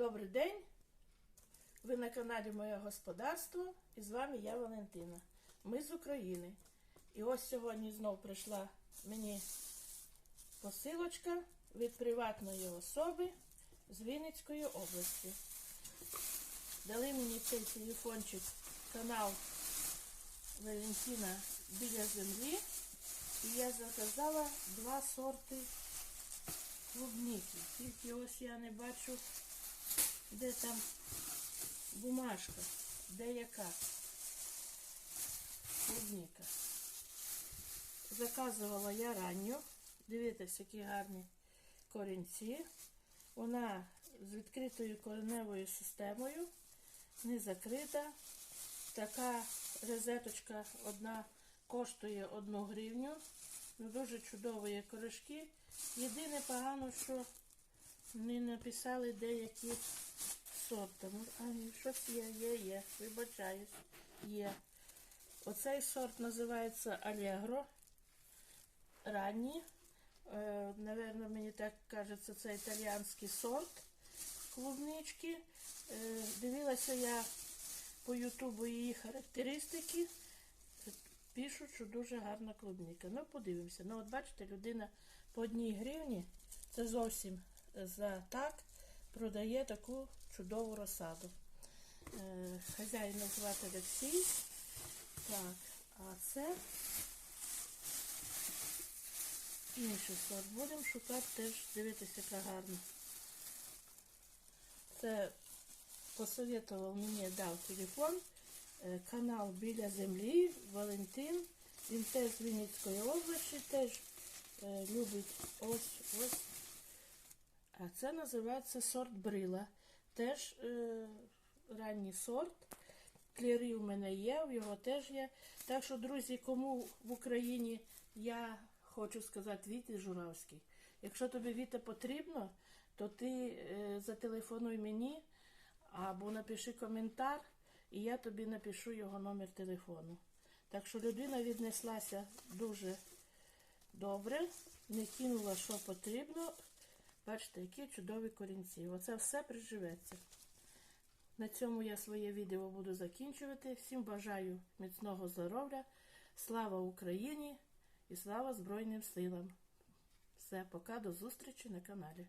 Добрий день! Ви на каналі Моє Господарство і з вами я Валентина. Ми з України. І ось сьогодні знов прийшла мені посилочка від приватної особи з Вінницької області. Дали мені цей телефончик канал Валентина біля землі. І я заказала два сорти клубніки. Тільки ось я не бачу, де там бумажка, де яка клубніка. Заказувала я ранню. Дивіться, які гарні корінці. Вона з відкритою кореневою системою, не закрита. Така розеточка одна коштує 1 гривню. Ну, дуже чудові корешки. Єдине погано, що не написали деякі сорти. Ну, а, щось є, є, є. Вибачаюсь, є. Оцей сорт називається Алегро. Ранній. Е, Наверно, мені так кажеться, це італіянський сорт клубнички. Е, дивилася я по Ютубу її характеристики. Пишуть, що дуже гарна клубніка. Ну, подивимося. Ну, от бачите, людина по одній гривні, це зовсім за так, продає таку чудову розсаду. Е, хазяїна звати Олексій. Так, а це інший сорт. Будемо шукати теж, дивитися, яка гарна. Це посоветував мені, дав телефон, е, канал Біля землі, Валентин. Він теж з Вінницької області, теж е, любить ось ось. А це називається сорт брила. Теж е, ранній сорт. Кліри у мене є, в його теж є. Так що, друзі, кому в Україні я хочу сказати Віті Журавський. Якщо тобі Віта потрібно, то ти е, зателефонуй мені або напиши коментар, і я тобі напишу його номер телефону. Так що людина віднеслася дуже добре, не кинула, що потрібно. Бачите, які чудові корінці. Оце все приживеться. На цьому я своє відео буду закінчувати. Всім бажаю міцного здоров'я. Слава Україні і слава Збройним силам. Все, пока, до зустрічі на каналі.